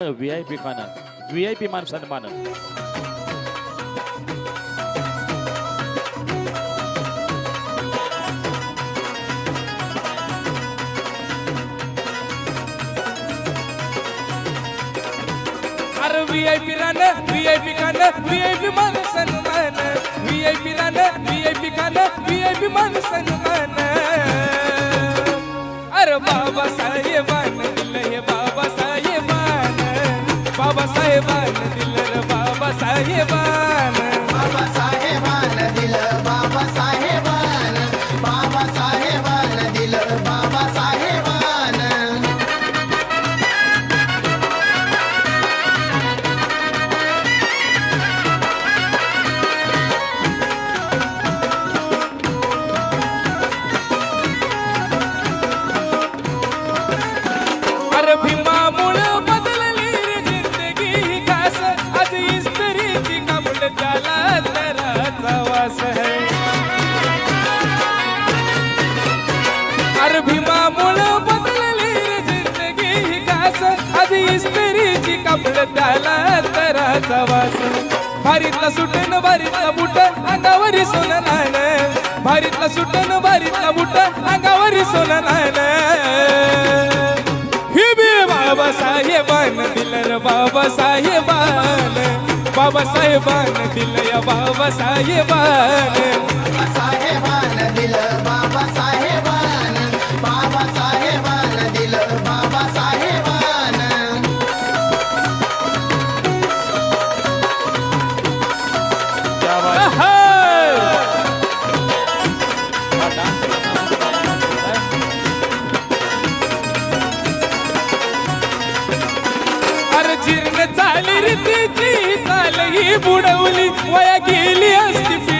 V I P खाणं V I P मान सन्मान अरे व्ही आय पी रानं व्ही आय पी खाणं व्ही Bye. भीमामुळं बदलली रे जिंदगी कास. आधी आज इस्त्रीची कापड त्याला तराचा वास. भारीतला सुटन भारीतला बुट अंगावरी सोन नान भारीतला सुटन भारीतला बुट अंगावरी सोन नान बाबासाहेबान दिलं बाबासाहेबान बाबासाहेबान दिलं बाबासाहेबान बाबासाहेबान दिलं बाबासाहेब जीर्ण चाली रे तिची बुडवली. वया गेली असती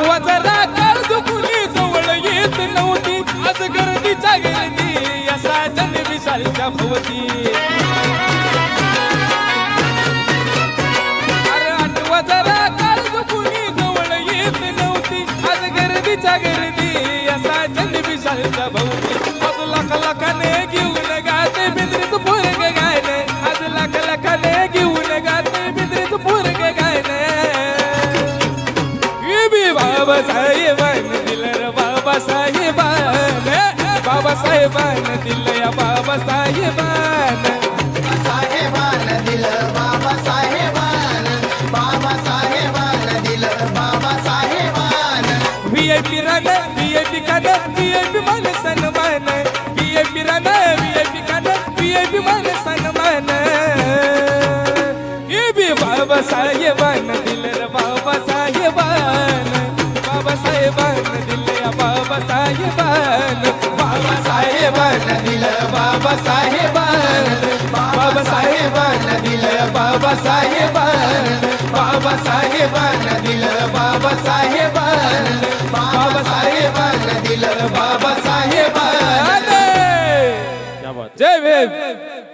अरे आठवा जरा जवळ येत नव्हती. आज गर्दीच्या गर्दी या साजन विशालच्या भोवती. अरे आठवा जरा कर्ज जवळ येत नव्हती. आज गर्दीच्या गर्दी या साजन विशालच्या भोवती. आज लाख लाखाने घेऊन गाते बिंद्रीत पोरग गायले. बाबासाहेबान दिलं रे बाबासाहेबान. बाबासाहेबान दिलं या बाबासाहेबान. साहेबान दिलं बाबासाहेबान. बाबासाहेबान दिलं बाबासाहेबान. व्ही आय पी रानं व्ही आय पी खाणं व्ही आय पी मान सन्मान. व्ही आय पी रानं व्ही आय पी खाणं व्ही आय पी मान सन्मान. हे बी बाबासाहेबान दिलं बाबासाहेबान बाबासाहेबान दिलं बाबासाहेबान बाबासाहेबान दिलं बाबासाहेबान बाबासाहेबान दिलं बाबासाहेबान बाबासाहेबान दिलं बाबासाहेबान. जय भीम.